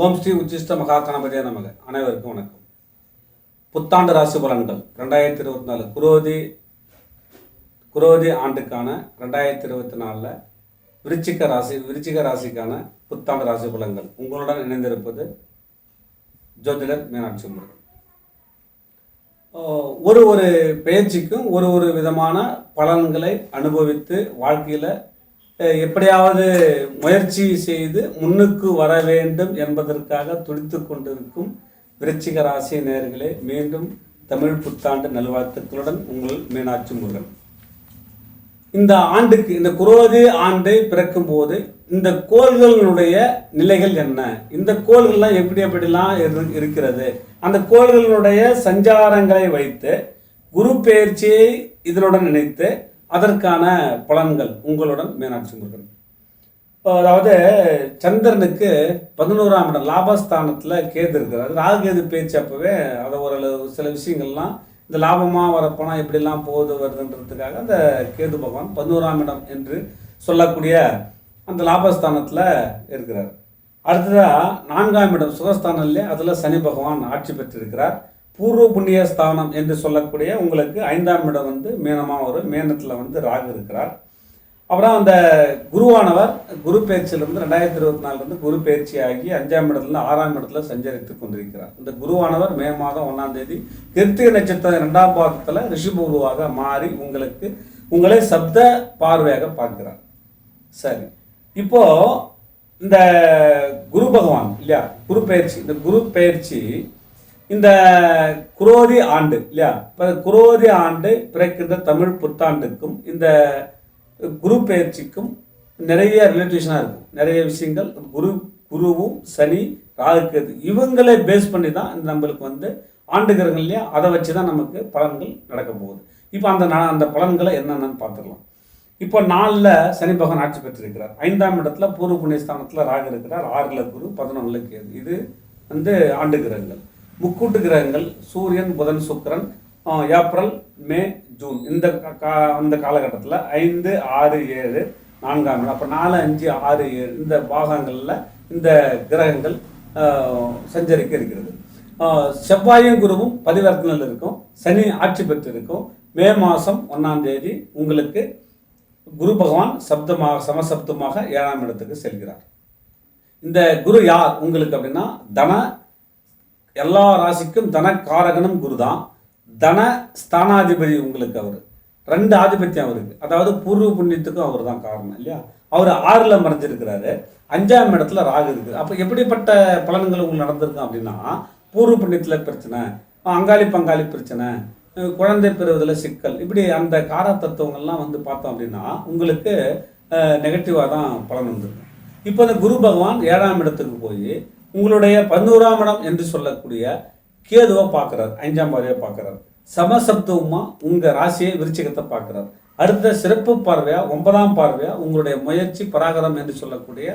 ஓம் ஸ்ரீ உச்சிஷ்ட மகா கணபதிய நமக. அனைவருக்கும் வணக்கம். புத்தாண்டு ராசி பலன்கள். ரெண்டாயிரத்தி இருபத்தி நாலு குரோதி குரோதி ஆண்டுக்கான ரெண்டாயிரத்தி இருபத்தி நாலில் விருச்சிக ராசி விருச்சிக ராசிக்கான புத்தாண்டு ராசி பலன்கள். உங்களுடன் இணைந்திருப்பது ஜோதிடர் மீனாட்சி முருகன். ஒரு ஒரு பயிற்சிக்கும் ஒரு ஒரு விதமான பலன்களை அனுபவித்து வாழ்க்கையில் எப்படியாவது முயற்சி செய்து முன்னுக்கு வர வேண்டும் என்பதற்காக துடித்து கொண்டிருக்கும் விருச்சிக ராசி நேர்களே மீண்டும் தமிழ் புத்தாண்டு நல்வாழ்த்துக்களுடன் உங்கள் மீனாட்சி முருகன். இந்த ஆண்டுக்கு இந்த குரோதி ஆண்டு பிறக்கும் போது இந்த கோள்களினுடைய நிலைகள் என்ன? இந்த கோள்கள்லாம் எப்படி எப்படிலாம் இரு- இருக்கிறது? அந்த கோள்களினுடைய சஞ்சாரங்களை வைத்து குரு பெயர்ச்சியை இதனுடன் இணைத்து அதற்கான பலன்கள் உங்களுடன் மீனாட்சி முருகன். இப்போ அதாவது சந்திரனுக்கு பதினோராம் இடம் லாபஸ்தானத்தில் கேது இருக்கிறார். ராகுகேது பேச்சு அப்போவே அதை ஒரு சில விஷயங்கள்லாம் இந்த லாபமாக வர பணம் எப்படிலாம் போகுது வருதுன்றதுக்காக அந்த கேது பகவான் பதினோராம் இடம் என்று சொல்லக்கூடிய அந்த லாபஸ்தானத்தில் இருக்கிறார். அடுத்ததாக நான்காம் இடம் சுகஸ்தானம்லே அதில் சனி பகவான் ஆட்சி பெற்றிருக்கிறார். பூர்வ புண்ணிய ஸ்தானம் என்று சொல்லக்கூடிய உங்களுக்கு ஐந்தாம் இடம் வந்து மீனமாக வரும் மீனத்தில் வந்து ராகு இருக்கிறார். அப்புறம் அந்த குருவானவர் குரு பயிற்சியிலிருந்து ரெண்டாயிரத்தி இருபத்தி நாலுலேருந்து குரு பயிற்சி ஆகி அஞ்சாம் இடத்துல ஆறாம் இடத்துல சஞ்சரித்து கொண்டிருக்கிறார். இந்த குருவானவர் மே மாதம் ஒன்றாம் தேதி கிருத்திகை நட்சத்திரம் ரெண்டாம் பாதத்தில் ரிஷிபுருவாக மாறி உங்களுக்கு உங்களை சப்த பார்வையாக பார்க்கிறார். சரி. இப்போ இந்த குரு பகவான் இல்லையா? குரு பயிற்சி இந்த குரு பயிற்சி இந்த குரோதி ஆண்டு இல்லையா? இப்போ குரோதி ஆண்டு பிறக்கின்ற தமிழ் புத்தாண்டுக்கும் இந்த குரு பயிற்சிக்கும் நிறைய ரிலேட்டிவ்ஷனாக இருக்கும். நிறைய விஷயங்கள் குரு குருவும் சனி ராகுக்கேது இவங்களை பேஸ் பண்ணி தான் இந்த நம்மளுக்கு வந்து ஆண்டு இல்லையா? அதை வச்சு தான் நமக்கு பலன்கள் நடக்க போகுது. இப்போ அந்த அந்த பலன்களை என்னென்னு பார்த்துக்கலாம். இப்போ நாலில் சனி பகவான் ஆட்சி பெற்றிருக்கிறார். ஐந்தாம் இடத்துல பூர்வ புண்ணியஸ்தானத்தில் ராகு இருக்கிறார். ஆறில் குரு பதினொன்றில் கேது. இது வந்து ஆண்டு கிரகங்கள். முக்கூட்டு கிரகங்கள் சூரியன் புதன் சுக்கிரன் ஏப்ரல் மே ஜூன். இந்த கா- அந்த காலகட்டத்தில் ஐந்து ஆறு ஏழு நான்காம் இடம். அப்போ நாலு அஞ்சு ஆறு ஏழு இந்த பாகங்களில் இந்த கிரகங்கள் சஞ்சரிக்க இருக்கிறது. செவ்வாயும் குருவும் பரிவர்த்தனையில் இருக்கும். சனி ஆட்சி பெற்றிருக்கும். மே மாதம் ஒன்றாம் தேதி உங்களுக்கு குரு பகவான் சப்தமாக சமசப்தமாக ஏழாம் இடத்துக்கு செல்கிறார். இந்த குரு யார் உங்களுக்கு அப்படின்னா தன எல்லா ராசிக்கும் தனக்காரகனும் குரு தான் தன ஸ்தானாதிபதி உங்களுக்கு அவர். ரெண்டு ஆதிபத்தியம் அவருக்கு. அதாவது பூர்வ புண்ணியத்துக்கும் அவர் தான் காரணம் இல்லையா? அவர் ஆறில் மறைஞ்சிருக்கிறாரு. அஞ்சாம் இடத்துல ராகு இருக்குது. அப்போ எப்படிப்பட்ட பலன்கள் உங்களுக்கு நடந்திருக்கும் அப்படின்னா பூர்வ புண்ணியத்தில் பிரச்சனை அங்காளி பங்காளி பிரச்சனை குழந்தை பெறுவதில் சிக்கல் இப்படி அந்த கார தத்துவங்கள்லாம் வந்து பார்த்தோம் அப்படின்னா உங்களுக்கு நெகட்டிவாக தான் பலன் வந்திருக்கும் இப்போ இந்த குரு பகவான் ஏழாம் இடத்துக்கு போய் உங்களுடைய பதினோராம் இடம் என்று சொல்லக்கூடிய கேதுவை பார்க்குறார் அஞ்சாம் பார்வையை பார்க்குறார். சமசப்தவமா உங்கள் ராசியை விருச்சிகத்தை பார்க்குறார். அடுத்த சிறப்பு பார்வையா ஒன்பதாம் பார்வையா உங்களுடைய முயற்சி பராகரம் என்று சொல்லக்கூடிய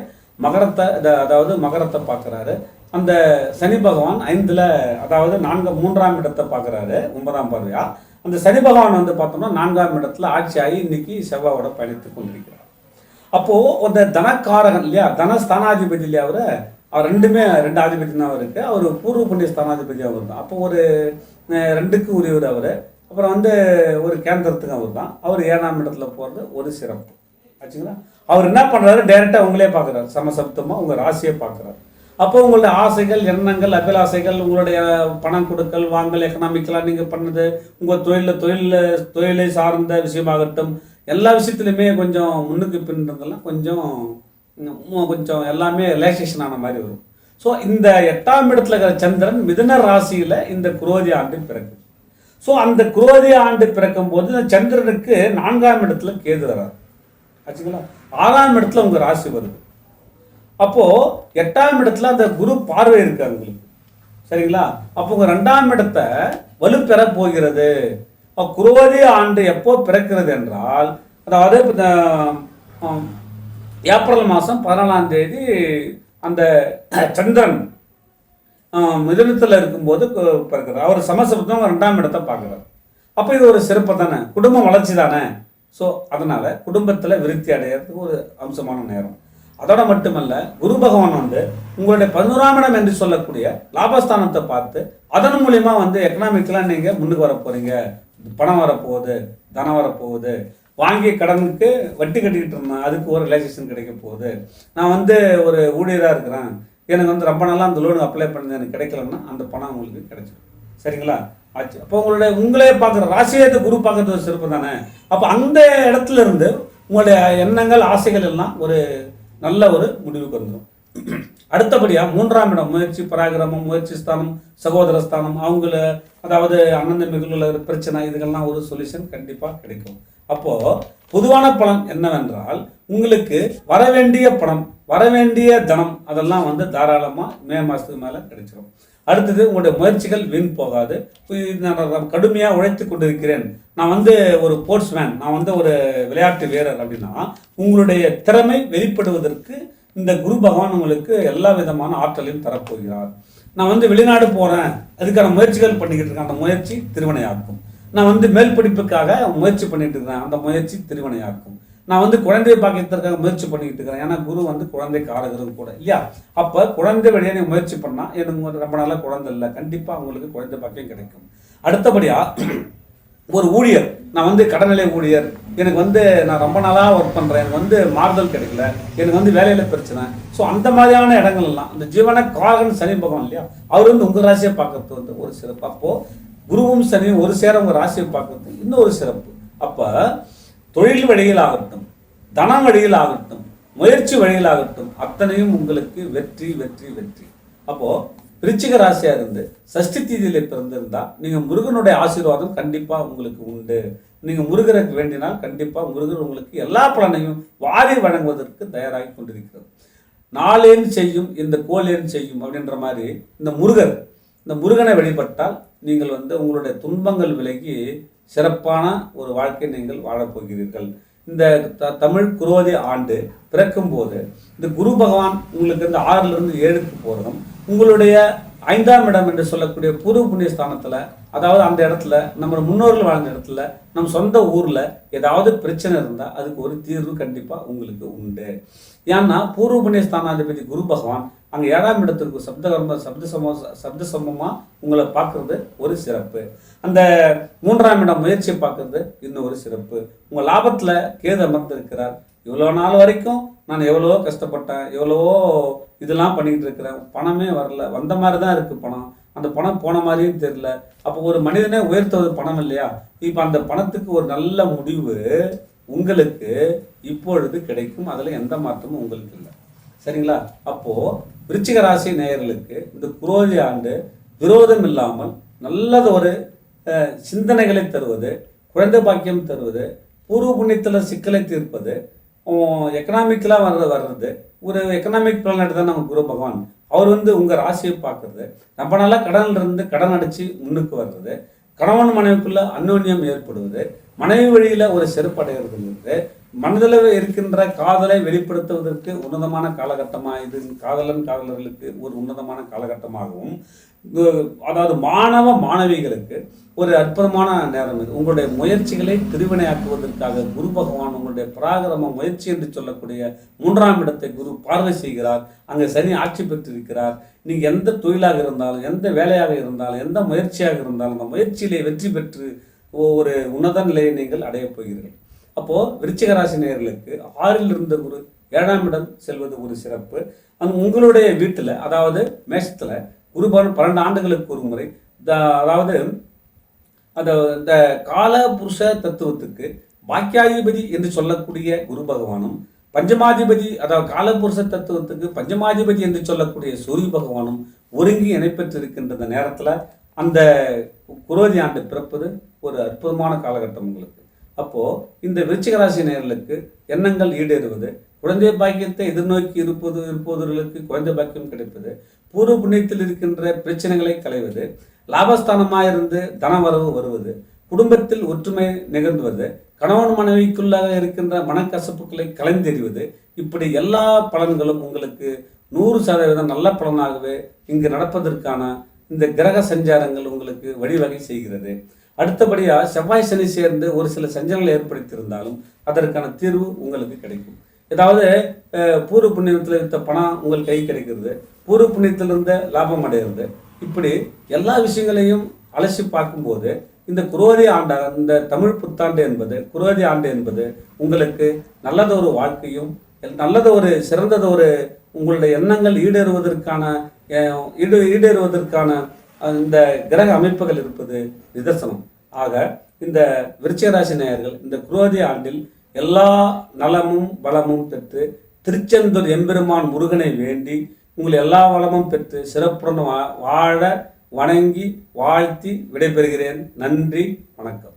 மகரத்தை அதாவது மகரத்தை பார்க்குறாரு. அந்த சனி பகவான் ஐந்துல அதாவது நான்கு மூன்றாம் இடத்தை பார்க்குறாரு ஒன்பதாம் பார்வையா. அந்த சனி பகவான் வந்து பார்த்தோம்னா நான்காம் இடத்துல ஆட்சி ஆகி இன்னைக்கு செவ்வாவோட பயணித்து கொண்டிருக்கிறார். அப்போ அந்த தனக்காரகன் இல்லையா தனஸ்தானாதிபதி இல்லையா அவரை? அவர் ரெண்டுமே ரெண்டு ஆதிபத்தியம் தான் அவருக்கு அவர் பூர்வ புண்ணிய ஸ்தானாதிபதி அவர் தான் அப்போ ஒரு ரெண்டுக்கு உரியவர் அவர். அப்புறம் வந்து ஒரு கேந்திரத்துக்கு அவர் தான். அவர் ஏழாம் இடத்துல போகிறது ஒரு சிறப்பு. ஆச்சுங்களா? அவர் என்ன பண்ணுறாரு டைரெக்டாக உங்களே பார்க்குறாரு சமசப்தமாக உங்கள் ராசியை பார்க்குறாரு அப்போ உங்களுடைய ஆசைகள் எண்ணங்கள் அபிலாசைகள் உங்களுடைய பணம் கொடுக்கல் வாங்கல் எக்கனாமிக்கலாக நீங்கள் பண்ணது. உங்கள் தொழிலில் தொழிலில் தொழிலை சார்ந்த விஷயமாகட்டும் எல்லா விஷயத்துலையுமே கொஞ்சம் முன்னுக்கு பின்னதெல்லாம் கொஞ்சம் கொஞ்சம் எல்லாமே ரிலாக்ஸேஷன் ஆன மாதிரி வரும். ஸோ இந்த எட்டாம் இடத்துல இருக்கிற சந்திரன் மிதன ராசியில் இந்த குரோதி ஆண்டு பிறக்கும் ஸோ அந்த குரோதி ஆண்டு பிறக்கும் போது இந்த சந்திரனுக்கு நான்காம் இடத்துல கேது வராது ஆச்சுங்களா? ஆறாம் இடத்துல உங்கள் ராசி வருது. அப்போது எட்டாம் இடத்துல அந்த குரு பார்வை இருக்கு அவங்களுக்கு சரிங்களா? அப்போ உங்கள் ரெண்டாம் இடத்த வலுப்பெற போகிறது. குரோதி ஆண்டு எப்போ பிறக்கிறது என்றால் அதாவது ஏப்ரல் மாதம் பதினாலாம் தேதி அந்த சந்திரன் மிதனத்தில் இருக்கும்போது பிறக்கிறார். அவர் சமசப்தம் ரெண்டாம் இடத்தை பார்க்குறார். அப்போ இது ஒரு சிறப்பு தானே? குடும்பம் வளர்ச்சி தானே? ஸோ அதனால் குடும்பத்தில் விருத்தி அடையிறதுக்கு ஒரு அம்சமான நேரம். அதோட மட்டுமல்ல குரு பகவான் வந்து உங்களுடைய பதினோராம் இடம் என்று சொல்லக்கூடிய லாபஸ்தானத்தை பார்த்து அதன் மூலியமாக வந்து எக்கனாமிக்கெலாம் நீங்கள் முன்னுக்கு வர போகிறீங்க பணம் வரப்போகுது தனம் வரப்போகுது. வாங்கிய கடனுக்கு வட்டி கட்டிக்கிட்டு இருந்தேன். அதுக்கு ஒரு ரிலாக்ஸேஷன் கிடைக்க போகுது. நான் வந்து ஒரு ஊழியராக இருக்கிறேன். எனக்கு வந்து ரொம்ப நாளாக அந்த லோன் அப்ளை பண்ணது எனக்கு கிடைக்கலன்னா அந்த பணம் உங்களுக்கு கிடைச்சிடும் சரிங்களா? ஆச்சு. அப்போ உங்களுடைய உங்களே பார்க்குற ராசியத்தை குரு பார்க்கறது சிறப்பு தானே? அப்போ அந்த இடத்துல இருந்து உங்களுடைய எண்ணங்கள் ஆசைகள் எல்லாம் ஒரு நல்ல ஒரு முடிவுக்கு வந்துடும் அடுத்தபடியாக மூன்றாம் இடம் முயற்சி பராக்கிரமம் முயற்சி ஸ்தானம் சகோதர ஸ்தானம் அவங்கள அதாவது அண்ணன் தம்பிகளுள்ள பிரச்சனை இதுக்கெல்லாம் ஒரு சொல்யூஷன் கண்டிப்பாக கிடைக்கும். அப்போது பொதுவான பலன் என்னவென்றால் உங்களுக்கு வர வேண்டிய பணம் வர வேண்டிய தனம் அதெல்லாம் வந்து தாராளமாக மே மாதத்துக்கு மேலே கிடைச்சிடும் அடுத்தது உங்களுடைய முயற்சிகள் வீண் போகாது. நான் கடுமையாக உழைத்து கொண்டிருக்கிறேன். நான் வந்து ஒரு ஸ்போர்ட்ஸ்மேன் நான் வந்து ஒரு விளையாட்டு வீரர் அப்படின்னா உங்களுடைய திறமை வெளிப்படுவதற்கு இந்த குரு பகவான் உங்களுக்கு எல்லா விதமான ஆற்றலையும் தரப்போகிறார். நான் வந்து வெளிநாடு போகிறேன் அதுக்கான முயற்சிகள் பண்ணிக்கிட்டு இருக்கேன். அந்த முயற்சி திருவினையாக்கும். நான் வந்து மேல் படிப்புக்காக முயற்சி பண்ணிட்டு இருக்கிறேன் அந்த முயற்சி திருவினையாக்கும். நான் வந்து குழந்தை பாக்கியத்திற்காக முயற்சி பண்ணிக்கிட்டு இருக்கிறேன் ஏன்னா குரு வந்து குழந்தை காரகரும் கூட இல்லையா? அப்போ குழந்தை வழியாக நீ முயற்சி பண்ணால் எனக்கு ரொம்ப நாளாக குழந்தை இல்லை. கண்டிப்பாக உங்களுக்கு குழந்தை பாக்கியம் கிடைக்கும். அடுத்தபடியாக ஒரு ஊழியர். நான் வந்து கடநிலை ஊழியர். எனக்கு வந்து நான் ரொம்ப நாளாக ஒர்க் பண்ணுறேன் எனக்கு வந்து மாறுதல் கிடைக்கல. எனக்கு வந்து வேலையில் பிரச்சனை. ஸோ அந்த மாதிரியான இடங்கள்லாம் அந்த ஜீவன காகன் சனி பகவான் இல்லையா? அவர் வந்து உங்கள் ராசியை பார்க்கறது வந்து ஒரு சிறப்பு. அப்போது குருவும் சனியும் ஒரு சேர உங்கள் ராசியை பார்க்கறது இன்னொரு சிறப்பு. அப்போ தொழில் வழியில் ஆகட்டும் தன வழியில் ஆகட்டும் முயற்சி வழியில் ஆகட்டும் அத்தனையும் உங்களுக்கு வெற்றி வெற்றி வெற்றி. அப்போ ரிச்சிக ராசியாக இருந்து சஷ்டி தீதியில் பிறந்திருந்தா நீங்கள் முருகனுடைய ஆசீர்வாதம் கண்டிப்பாக உங்களுக்கு உண்டு. நீங்கள் முருகருக்கு வேண்டினால் கண்டிப்பாக முருகர் உங்களுக்கு எல்லா பலனையும் வாரி வழங்குவதற்கு தயாராகி கொண்டிருக்கிறது நாளேன் செய்யும் இந்த கோலேன் செய்யும் அப்படின்ற மாதிரி இந்த முருகர் இந்த முருகனை வழிபட்டால் நீங்கள் வந்து உங்களுடைய துன்பங்கள் விலகி சிறப்பான ஒரு வாழ்க்கை நீங்கள் வாழப் போகிறீர்கள். இந்த த தமிழ் குரோதி ஆண்டு பிறக்கும்போது இந்த குரு பகவான் உங்களுக்கு இந்த ஆறுல இருந்து ஏழுக்கு போகிறதும் உங்களுடைய ஐந்தாம் இடம் என்று சொல்லக்கூடிய பூர்வ புண்ணிய ஸ்தானத்தில் அதாவது அந்த இடத்துல நம்ம முன்னோர்கள் வாழ்ந்த இடத்துல நம் சொந்த ஊரில் ஏதாவது பிரச்சனை இருந்தால் அதுக்கு ஒரு தீர்வு கண்டிப்பாக உங்களுக்கு உண்டு. ஏன்னா பூர்வ புண்ணிய ஸ்தானாதிபதி குரு பகவான் அங்கே ஏழாம் இடத்திற்கு சப்த கர்ம சப்த சம சப்த சமமாக உங்களை பார்க்கறது ஒரு சிறப்பு. அந்த மூன்றாம் இடம் முயற்சியை பார்க்கறது இன்னும் ஒரு சிறப்பு. உங்கள் லாபத்தில் கேது அமர்ந்திருக்கிறார். இவ்வளோ நாள் வரைக்கும் நான் எவ்வளவோ கஷ்டப்பட்டேன் எவ்வளவோ இதெல்லாம் பண்ணிக்கிட்டு இருக்கிறேன். பணமே வரல. வந்த மாதிரி தான் இருக்குது பணம். அந்த பணம் போன மாதிரியும் தெரியல. அப்போ ஒரு மனிதனே உயர்த்துவது பணம் இல்லையா? இப்போ அந்த பணத்துக்கு ஒரு நல்ல முடிவு உங்களுக்கு இப்பொழுது கிடைக்கும். அதில் எந்த மாற்றமும் உங்களுக்கு இல்லை. சரிங்களா? அப்போது விருச்சிக ராசி நேயர்களுக்கு இந்த குரோதி ஆண்டு விரோதம் இல்லாமல் நல்லது ஒரு சிந்தனைகளை தருவது குழந்தை பாக்கியம் தருவது பூர்வ புண்ணியத்தில் சிக்கலை தீர்ப்பது எக்கனாமிக்கலாக வர்றது வர்றது. ஒரு எக்கனாமிக் பிளானட் தான் நம்ம குரு பகவான். அவர் வந்து உங்கள் ராசியை பார்க்குறது. ரொம்ப நல்லா கடனில் இருந்து கடன் அடித்து முன்னுக்கு வர்றது. கணவன் மனைவிக்குள்ள அந்யோன்யம் ஏற்படுவது. மனைவி வழியில் ஒரு செருப்படைகிறது மனதளவில் இருக்கின்ற காதலை வெளிப்படுத்துவதற்கு உன்னதமான காலகட்டமாக இது காதலன் காதலர்களுக்கு ஒரு உன்னதமான காலகட்டமாகவும் அதாவது மாணவ மாணவிகளுக்கு ஒரு அற்புதமான நேரம் இது. உங்களுடைய முயற்சிகளை திருவினையாக்குவதற்காக குரு பகவான் உங்களுடைய பராகிரம முயற்சி என்று சொல்லக்கூடிய மூன்றாம் இடத்தை குரு பார்வை செய்கிறார். அங்கே சனி ஆட்சி பெற்றிருக்கிறார். நீங்கள் எந்த தொழிலாக இருந்தாலும் எந்த வேலையாக இருந்தாலும் எந்த முயற்சியாக இருந்தாலும் அந்த முயற்சியிலே வெற்றி பெற்று ஒரு உன்னத நிலையை நீங்கள் அடையப் போகிறீர்கள். அப்போ விருச்சிக ராசி ஆறில் இருந்த குரு ஏழாம் இடம் செல்வது ஒரு சிறப்பு. அந்த உங்களுடைய வீட்டில் அதாவது மேஷத்தில் குருபான் பன்னெண்டு ஆண்டுகளுக்கு ஒரு முறை அதாவது அந்த இந்த கால புருஷ தத்துவத்துக்கு பாக்கியாதிபதி என்று சொல்லக்கூடிய குரு பகவானும் பஞ்சமாதிபதி அதாவது காலபுருஷ தத்துவத்துக்கு பஞ்சமாதிபதி என்று சொல்லக்கூடிய சூரிய பகவானும் ஒருங்கி இணைப்பெற்றிருக்கின்ற இந்த அந்த குரோதி ஆண்டு பிறப்பது ஒரு அற்புதமான காலகட்டம் உங்களுக்கு. அப்போது இந்த விருச்சிகராசி நேர்களுக்கு எண்ணங்கள் ஈடேறுவது குழந்தை பாக்கியத்தை எதிர்நோக்கி இருப்பது இருப்பவர்களுக்கு குழந்தை பாக்கியம் கிடைப்பது பூர்வ புண்ணியத்தில் இருக்கின்ற பிரச்சனைகளை களைவது லாபஸ்தானமாக இருந்து தனவரவு வருவது குடும்பத்தில் ஒற்றுமை நிகழ்ந்துவது கணவன் மனைவிக்குள்ளாக இருக்கின்ற மனக்கசப்புகளை கலைந்தெறிவது இப்படி எல்லா பலன்களும் உங்களுக்கு நூறு சதவீதம் நல்ல பலனாகவே இங்கு நடப்பதற்கான இந்த கிரக சஞ்சாரங்கள் உங்களுக்கு வழிவகை செய்கிறது. அடுத்தபடியாக செவ்வாய் சனி சேர்ந்து ஒரு சில சஞ்சலங்களை ஏற்படுத்தியிருந்தாலும் அதற்கான தீர்வு உங்களுக்கு கிடைக்கும். ஏதாவது பூர்வ புண்ணியத்தில் இருந்த பணம் உங்கள் கை கிடைக்கிறது. பூர்வ புண்ணியத்திலிருந்த லாபம் அடைகிறது. இப்படி எல்லா விஷயங்களையும் அலசி பார்க்கும்போது இந்த குரோதி ஆண்ட இந்த தமிழ் புத்தாண்டு என்பது குரோதி ஆண்டு என்பது உங்களுக்கு நல்லதொரு வாழ்க்கையும் நல்லதொரு சிறந்ததொரு உங்களுடைய எண்ணங்கள் ஈடேறுவதற்கான ஈடு ஈடேறுவதற்கான இந்த கிரக அமைப்புகள் இருப்பது நிதர்சனம். ஆக இந்த விருச்சிகராசி நேயர்கள் இந்த குரோதி ஆண்டில் எல்லா நலமும் வளமும் பெற்று திருச்செந்தூர் எம்பெருமான் முருகனை வேண்டி உங்கள் எல்லா வளமும் பெற்று சிறப்புடன் வா- வாழ வணங்கி வாழ்த்தி விடைபெறுகிறேன். நன்றி வணக்கம்.